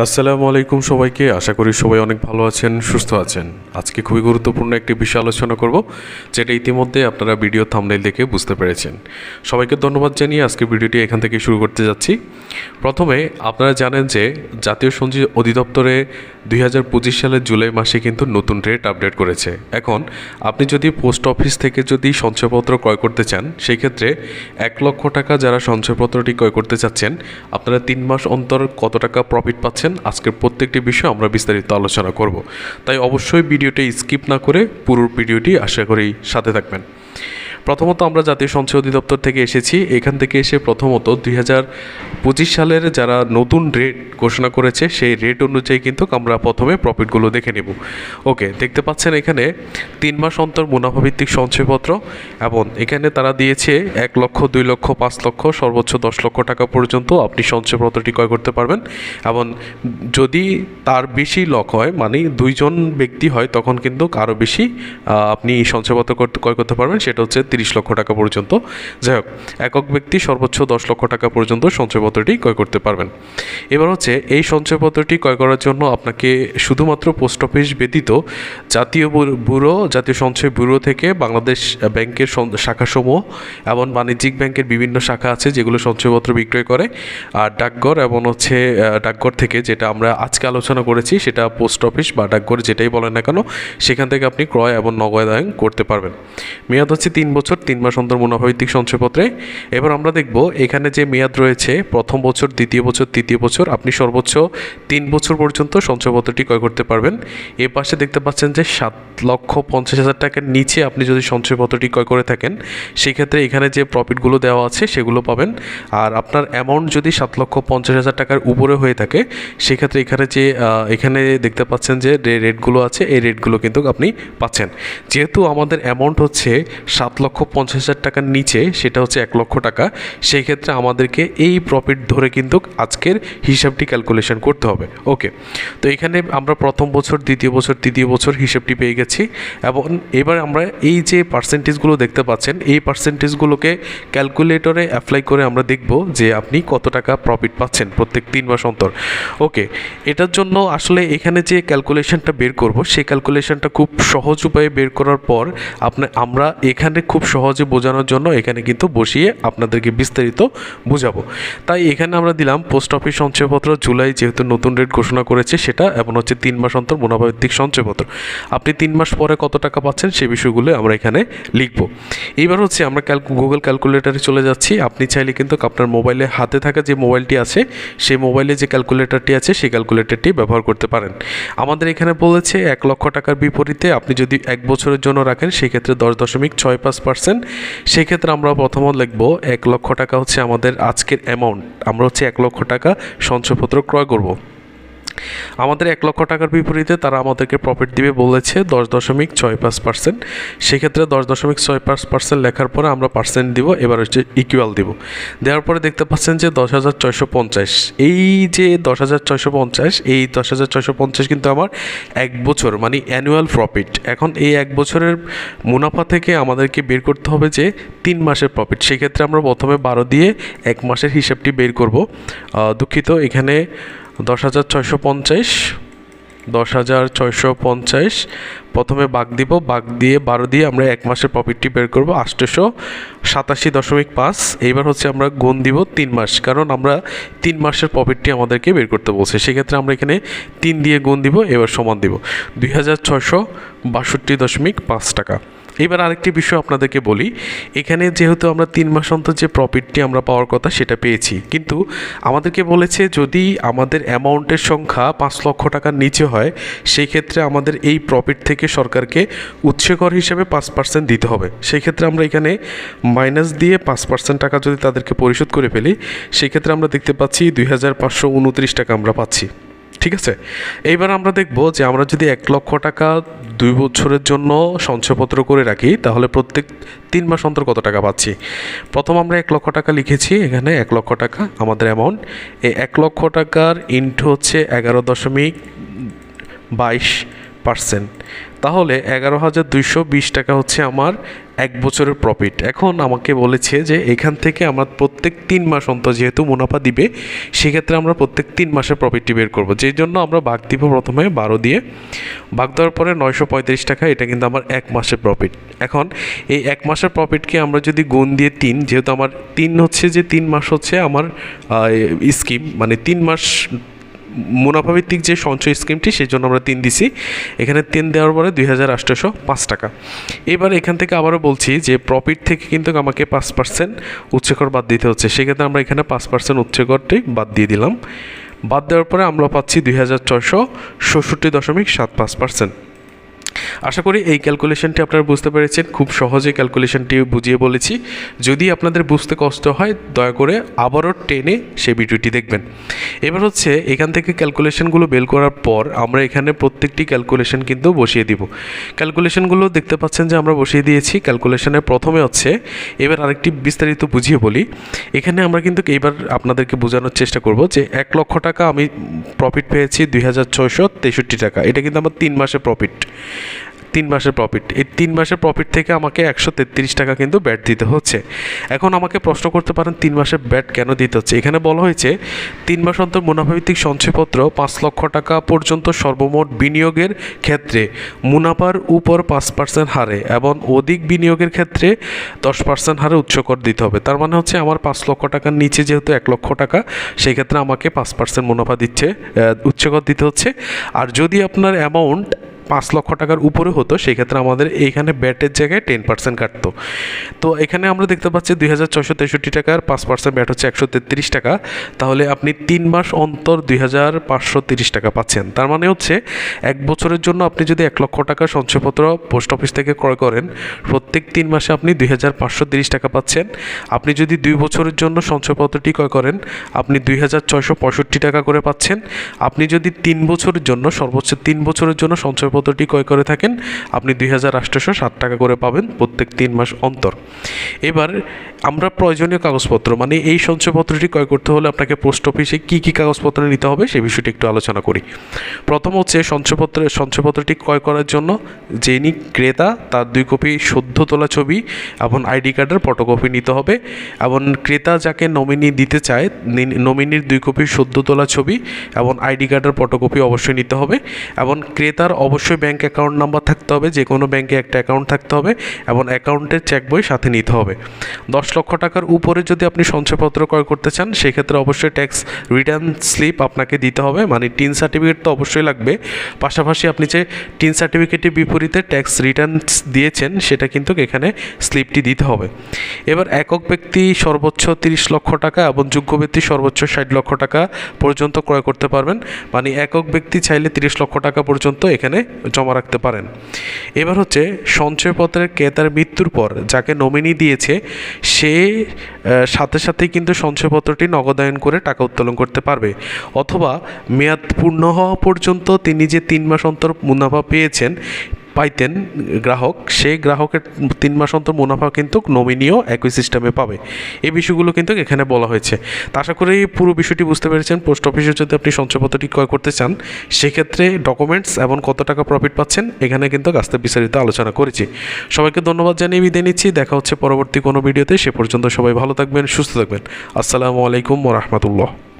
আসসালামু আলাইকুম সবাইকে। আশা করি সবাই অনেক ভালো আছেন, সুস্থ আছেন। আজকে খুবই গুরুত্বপূর্ণ একটি বিষয় আলোচনা করব, যেটা ইতিমধ্যে আপনারা ভিডিও থামলাইল দেখে বুঝতে পেরেছেন। সবাইকে ধন্যবাদ জানিয়ে আজকে ভিডিওটি এখান থেকে শুরু করতে যাচ্ছি। প্রথমে আপনারা জানেন যে জাতীয় সঞ্চয় অধিদপ্তরে দুই হাজার পঁচিশ সালের জুলাই মাসে কিন্তু নতুন রেট আপডেট করেছে। এখন আপনি যদি পোস্ট অফিস থেকে যদি সঞ্চয়পত্র ক্রয় করতে চান, সেই ক্ষেত্রে এক লক্ষ টাকা যারা সঞ্চয়পত্রটি ক্রয় করতে চাচ্ছেন, আপনারা তিন মাস অন্তর কত টাকা প্রফিট পাচ্ছেন, আজকের প্রত্যেকটি বিষয় আমরা বিস্তারিত আলোচনা করব। তাই অবশ্যই ভিডিওটি স্কিপ না করে পুরো ভিডিওটি আশা করি সাথে থাকবেন। প্রথমত আমরা জাতীয় সঞ্চয় অধিদপ্তর থেকে এসেছি। এখান থেকে এসে প্রথমত দুই হাজার পঁচিশ সালের যারা নতুন রেট ঘোষণা করেছে, সেই রেট অনুযায়ী কিন্তু আমরা প্রথমে প্রফিটগুলো দেখে নেব। ওকে দেখতে পাচ্ছেন এখানে তিন মাস অন্তর মুনাফাভিত্তিক সঞ্চয়পত্র এবং এখানে তারা দিয়েছে এক লক্ষ, দুই লক্ষ, পাঁচ লক্ষ, সর্বোচ্চ দশ লক্ষ টাকা পর্যন্ত আপনি সঞ্চয়পত্রটি ক্রয় করতে পারবেন। এবং যদি তার বেশি লক হয় মানে দুইজন ব্যক্তি হয়, তখন কিন্তু আরও বেশি আপনি সঞ্চয়পত্র করতে, ক্রয় করতে পারবেন। সেটা হচ্ছে তিরিশ লক্ষ টাকা পর্যন্ত। যাই হোক, একক ব্যক্তি সর্বোচ্চ দশ লক্ষ টাকা পর্যন্ত সঞ্চয়পত্রটি ক্রয় করতে পারবেন। এবার হচ্ছে, এই সঞ্চয়পত্রটি ক্রয় করার জন্য আপনাকে শুধুমাত্র পোস্ট অফিস ব্যতীত জাতীয় ব্যু- ব্যুরো, জাতীয় সঞ্চয় ব্যুরো থেকে বাংলাদেশ ব্যাংকের শাখাসমূহ এবং বাণিজ্যিক ব্যাংকের বিভিন্ন শাখা আছে যেগুলো সঞ্চয়পত্র বিক্রয় করে। আর ডাকঘর এবং হচ্ছে ডাকঘর থেকে যেটা আমরা আজকে আলোচনা করেছি সেটা পোস্ট অফিস বা ডাকঘর যেটাই বলেন না কেন, সেখান থেকে আপনি ক্রয় এবং নগদায়ন করতে পারবেন। মেয়াদ হচ্ছে তিন বছর। তিন মাস অন্তর মুনাফাভিত্তিক সঞ্চয়পত্রে। এবার আমরা দেখব এখানে যে মেয়াদ রয়েছে, প্রথম বছর, দ্বিতীয় বছর, তৃতীয় বছর, আপনি সর্বোচ্চ তিন বছর পর্যন্ত সঞ্চয়পত্রটি ক্রয় করতে পারবেন। এ পাশে দেখতে পাচ্ছেন যে সাত লক্ষ পঞ্চাশ হাজার টাকার নিচে আপনি যদি সঞ্চয়পত্রটি ক্রয় করে থাকেন, সেক্ষেত্রে এখানে যে প্রফিটগুলো দেওয়া আছে, সেগুলো পাবেন। আর আপনার অ্যামাউন্ট যদি সাত লক্ষ পঞ্চাশ হাজার টাকার উপরে হয়ে থাকে, সেক্ষেত্রে এখানে যে এখানে দেখতে পাচ্ছেন যে রেটগুলো আছে, এই রেটগুলো কিন্তু আপনি পাচ্ছেন। যেহেতু আমাদের অ্যামাউন্ট হচ্ছে সাত লক্ষ পঞ্চাশ হাজার টাকার নিচে, সেটা হচ্ছে এক লক্ষ টাকা, সেই ক্ষেত্রে আমাদেরকে এই প্রফিট ধরে কিন্তু আজকের হিসাবটি ক্যালকুলেশন করতে হবে। ওকে তো এখানে আমরা প্রথম বছর, দ্বিতীয় বছর, তৃতীয় বছর হিসাবটি পেয়ে গেছি এবং এবার আমরা এই যে পার্সেন্টেজগুলো দেখতে পাচ্ছেন, এই পার্সেন্টেজগুলোকে ক্যালকুলেটরে অ্যাপ্লাই করে আমরা দেখব যে আপনি কত টাকা প্রফিট পাচ্ছেন প্রত্যেক তিন মাস অন্তর। ওকে এটার জন্য আসলে এখানে যে ক্যালকুলেশনটা বের করব, সেই ক্যালকুলেশনটা খুব সহজ উপায়ে বের করার পর আপনি আমরা এখানে খুব সহজে বোঝানোর জন্য এখানে কিন্তু বসিয়ে আপনাদেরকে বিস্তারিত বোঝাবো। তাই এখানে আমরা দিলাম পোস্ট অফিস সঞ্চয়পত্র। জুলাই যেহেতু নতুন রেট ঘোষণা করেছে, সেটা এবং হচ্ছে তিন মাস অন্তর মুনাফাভিত্তিক সঞ্চয়পত্র। আপনি তিন মাস পরে কত টাকা পাচ্ছেন সেই বিষয়গুলো আমরা এখানে লিখব। এইবার হচ্ছে আমরা গুগল ক্যালকুলেটারে চলে যাচ্ছি। আপনি চাইলে কিন্তু আপনার মোবাইলে হাতে থাকা যে মোবাইলটি আছে, সেই মোবাইলে যে ক্যালকুলেটরটি আছে, সেই ক্যালকুলেটরটি ব্যবহার করতে পারেন। আমাদের এখানে বলেছে এক লক্ষ টাকার বিপরীতে আপনি যদি এক বছরের জন্য রাখেন, সেক্ষেত্রে দশ দশমিক ছয় পাঁচ পার্সেন্ট সেক্ষেত্রে আমরা প্রথমত লিখব এক লক্ষ টাকা হচ্ছে আমাদের আজকের অ্যামাউন্ট আমরা হচ্ছে এক লক্ষ টাকা সঞ্চয়পত্র ক্রয় করব। আমাদের এক লক্ষ টাকার বিপরীতে তারা আমাদেরকে প্রফিট দিবে বলেছে দশ দশমিক ছয় পাঁচ পার্সেন্ট সেক্ষেত্রে দশ দশমিক ছয় পাঁচ পার্সেন্ট লেখার পরে আমরা পার্সেন্ট দিব, এবার হচ্ছে ইকুয়াল দিব। দেওয়ার পরে দেখতে পাচ্ছেন যে দশ হাজার ছয়শো পঞ্চাশ। এই যে দশ হাজার ছয়শো পঞ্চাশ, এই দশ হাজার ছয়শো পঞ্চাশ কিন্তু আমার এক বছর মানে অ্যানুয়াল প্রফিট এখন এই এক বছরের মুনাফা থেকে আমাদেরকে বের করতে হবে যে তিন মাসের প্রফিট সেক্ষেত্রে আমরা প্রথমে বারো দিয়ে এক মাসের হিসাবটি বের করব। দুঃখিত, এখানে দশ হাজার ছয়শো পঞ্চাশ দশ হাজার ছয়শো পঞ্চাশ প্রথমে বাঘ দিব, বাঘ দিয়ে বারো দিয়ে আমরা এক মাসের প্রফিটটি বের করব আষ্টশো সাতাশি দশমিক পাঁচ। এইবার হচ্ছে আমরা গুণ দিব তিন মাস, কারণ আমরা তিন মাসের প্রফিটটি আমাদেরকে বের করতে বলছে। সেক্ষেত্রে আমরা এখানে তিন দিয়ে গুণ দিব, এবার সমান দিব। দুই হাজার ছয়শো বাষট্টি দশমিক পাঁচ টাকা। এবার আরেকটি বিষয় আপনাদেরকে বলি, এখানে যেহেতু আমরা তিন মাস অন্তর যে প্রফিটটি আমরা পাওয়ার কথা সেটা পেয়েছি, কিন্তু আমাদেরকে বলেছে যদি আমাদের অ্যামাউন্টের সংখ্যা পাঁচ লক্ষ টাকার নিচে হয় সেই ক্ষেত্রে আমাদের এই প্রফিট থেকে সরকারকে উৎসকর হিসেবে পাঁচ পার্সেন্ট দিতে হবে। সেই ক্ষেত্রে আমরা এখানে মাইনাস দিয়ে পাঁচ পার্সেন্ট টাকা যদি তাদেরকে পরিশোধ করে ফেলি সেই ক্ষেত্রে আমরা দেখতে পাচ্ছি দুই হাজার পাঁচশো উনত্রিশ টাকা আমরা পাচ্ছি। ঠিক আছে? এইবার আমরা দেখব যে আমরা যদি এক লক্ষ টাকা দুই বছরের জন্য সঞ্চয়পত্র করে রাখি, তাহলে প্রত্যেক তিন মাস অন্তর কত টাকা পাচ্ছি? প্রথম আমরা এক লক্ষ টাকা লিখেছি, এখানে এক লক্ষ টাকা আমাদের অ্যামাউন্ট এই এক লক্ষ টাকার ইন্টু হচ্ছে এগারো দশমিক বাইশ পার্সেন্ট তাহলে এগারো হাজার দুইশো বিশ টাকা হচ্ছে আমার এক বছরের প্রফিট এখন আমাকে বলেছে যে এখান থেকে আমার প্রত্যেক তিন মাস অন্তর যেহেতু মুনাফা দিবে, সেক্ষেত্রে আমরা প্রত্যেক তিন মাসের প্রফিটটি বের করব। যেই জন্য আমরা ভাগ দিব প্রথমে বারো দিয়ে। ভাগ দেওয়ার পরে নয়শো পঁয়ত্রিশ টাকা, এটা কিন্তু আমার এক মাসের প্রফিট এখন এই এক মাসের প্রফিটকে আমরা যদি গুণ দিয়ে তিন, যেহেতু আমার তিন হচ্ছে যে তিন মাস হচ্ছে আমার স্কিম মানে তিন মাস মুনাফাভিত্তিক যে সঞ্চয় স্কিমটি, সেই জন্য আমরা তিন দিছি। এখানে তিন দেওয়ার পরে দুই হাজার আটশোশো পাঁচ টাকা। এবার এখান থেকে আবারও বলছি যে প্রফিট থেকে কিন্তু আমাকে পাঁচ পার্সেন্ট উচ্চকর বাদ দিতে হচ্ছে। সেক্ষেত্রে আমরা এখানে পাঁচ পার্সেন্ট উচ্চকরটি বাদ দিয়ে দিলাম। বাদ দেওয়ার পরে আমরা পাচ্ছি দুই হাজার ছয়শো ষষট্টি দশমিক সাত পাঁচ পার্সেন্ট আশা করি এই ক্যালকুলেশনটি আপনারা বুঝতে পেরেছেন। খুব সহজে ক্যালকুলেশনটি বুঝিয়ে বলেছি। যদি আপনাদের বুঝতে কষ্ট হয়, দয়া করে আবারও টেনে সেই ভিডিওটি দেখবেন। এবার হচ্ছে এখান থেকে ক্যালকুলেশনগুলো বের করার পর আমরা এখানে প্রত্যেকটি ক্যালকুলেশন কিন্তু বসিয়ে দিব। ক্যালকুলেশনগুলো দেখতে পাচ্ছেন যে আমরা বসিয়ে দিয়েছি। ক্যালকুলেশনের প্রথমে হচ্ছে এবার আরেকটি বিস্তারিত বুঝিয়ে বলি। এখানে আমরা কিন্তু এইবার আপনাদেরকে বোঝানোর চেষ্টা করব যে এক লক্ষ টাকা আমি প্রফিট পেয়েছি দুই হাজার ছয়শো তেষট্টি টাকা। এটা কিন্তু আমার তিন মাসের প্রফিট তিন মাসের প্রফিট এই তিন মাসের প্রফিট থেকে আমাকে একশো তেত্রিশ টাকা কিন্তু ব্যাট দিতে হচ্ছে। এখন আমাকে প্রশ্ন করতে পারেন, তিন মাসের ব্যাট কেন দিতে হচ্ছে? এখানে বলা হয়েছে, তিন মাস অন্তর মুনাফাভিত্তিক সঞ্চয়পত্র পাঁচ লক্ষ টাকা পর্যন্ত সর্বমোট বিনিয়োগের ক্ষেত্রে, মুনাফার উপর পাঁচ পার্সেন্ট হারে এবং অধিক বিনিয়োগের ক্ষেত্রে দশ পার্সেন্ট হারে উচ্চকর দিতে হবে। তার মানে হচ্ছে আমার পাঁচ লক্ষ টাকার নিচে যেহেতু এক লক্ষ টাকা সেই ক্ষেত্রে আমাকে পাঁচ পার্সেন্ট মুনাফা দিচ্ছে উচ্চকর দিতে হচ্ছে। আর যদি আপনার অ্যামাউন্ট পাঁচ লক্ষ টাকার উপরে হতো সেই ক্ষেত্রে আমাদের এইখানে ব্যাটের জায়গায় টেন পার্সেন্ট কাটতো। তো এখানে আমরা দেখতে পাচ্ছি দুই হাজার ছয়শো তেষট্টি টাকার পাঁচ পার্সেন্ট ব্যাট হচ্ছে একশো তেত্রিশ টাকা। তাহলে আপনি তিন মাস অন্তর দুই হাজার পাঁচশো তিরিশ টাকা পাচ্ছেন। তার মানে হচ্ছে এক বছরের জন্য আপনি যদি এক লক্ষ টাকা সঞ্চয়পত্র পোস্ট অফিস থেকে ক্রয় করেন, প্রত্যেক তিন মাসে আপনি দুই হাজার পাঁচশো তিরিশ টাকা পাচ্ছেন। আপনি যদি দুই বছরের জন্য সঞ্চয়পত্রটি ক্রয় করেন, আপনি দুই হাজার ছয়শো পঁয়ষট্টি টাকা করে পাচ্ছেন। আপনি যদি তিন বছরের জন্য, সর্বোচ্চ তিন বছরের জন্য সঞ্চয়পত্রটি ক্রয় করে থাকেন, আপনি দুই হাজার আটশোশো ষাট টাকা করে পাবেন প্রত্যেক তিন মাস অন্তর। এবার আমরা প্রয়োজনীয় কাগজপত্র মানে এই সঞ্চয়পত্রটি ক্রয় করতে হলে আপনাকে পোস্ট অফিসে কী কী কাগজপত্র নিতে হবে সেই বিষয়টি একটু আলোচনা করি। প্রথম হচ্ছে সঞ্চয়পত্রের সঞ্চয়পত্রটি ক্রয় করার জন্য যিনি ক্রেতা, তার দুই কপি সদ্য তোলা ছবি এবং আইডি কার্ডের ফটোকপি নিতে হবে এবং ক্রেতা যাকে নমিনি দিতে চায় নমিনির দুই কপি সদ্য তোলা ছবি এবং আইডি কার্ডের ফটোকপি অবশ্যই নিতে হবে এবং ক্রেতার অবশ্যই ব্যাংক অ্যাকাউন্ট নাম্বার থাকতে হবে যে কোনো ব্যাংকে একটা অ্যাকাউন্ট থাকতে হবে এবং অ্যাকাউন্টের চেক বই সাথে নিতে হবে। দশ লক্ষ টাকার উপরে যদি আপনি সঞ্চয়পত্র ক্রয় করতে চান, সেক্ষেত্রে অবশ্যই ট্যাক্স রিটার্ন স্লিপ আপনাকে দিতে হবে। মানে টিন সার্টিফিকেট তো অবশ্যই লাগবে। পাশাপাশি আপনি যে টিন সার্টিফিকেটের বিপরীতে ট্যাক্স রিটার্ন দিয়েছেন, সেটা কিন্তু এখানে স্লিপটি দিতে হবে। এবার একক ব্যক্তি সর্বোচ্চ তিরিশ লক্ষ টাকা এবং যোগ্য ব্যক্তি সর্বোচ্চ ষাট লক্ষ টাকা পর্যন্ত ক্রয় করতে পারবেন। মানে একক ব্যক্তি চাইলে তিরিশ লক্ষ টাকা পর্যন্ত এখানে জমা রাখতে পারেন। এবার হচ্ছে সঞ্চয়পত্রের ক্রেতার মৃত্যুর পর যাকে নমিনি দিয়েছে, সে সাথে সাথেই কিন্তু সঞ্চয়পত্রটি নগদায়ন করে টাকা উত্তোলন করতে পারবে। অথবা মেয়াদ পূর্ণ হওয়া পর্যন্ত তিনি যে তিন মাস অন্তর মুনাফা পেয়েছেন পাইতেন গ্রাহক, সেই গ্রাহকের তিন মাস অন্তর মুনাফা কিন্তু নমিনীয় একই সিস্টেমে পাবে। এই বিষয়গুলো কিন্তু এখানে বলা হয়েছে। তা আশা করি পুরো বিষয়টি বুঝতে পেরেছেন। পোস্ট অফিসে যদি আপনি সঞ্চয়পত্রটি ক্রয় করতে চান, সেক্ষেত্রে ডকুমেন্টস এবং কত টাকা প্রফিট পাচ্ছেন, এখানে কিন্তু আস্তে বিস্তারিত আলোচনা করেছি। সবাইকে ধন্যবাদ জানিয়ে বিদায় নিচ্ছি। দেখা হচ্ছে পরবর্তী কোনো ভিডিওতে। সে পর্যন্ত সবাই ভালো থাকবেন, সুস্থ থাকবেন। আসসালামু আলাইকুম রহমতুল্লাহ।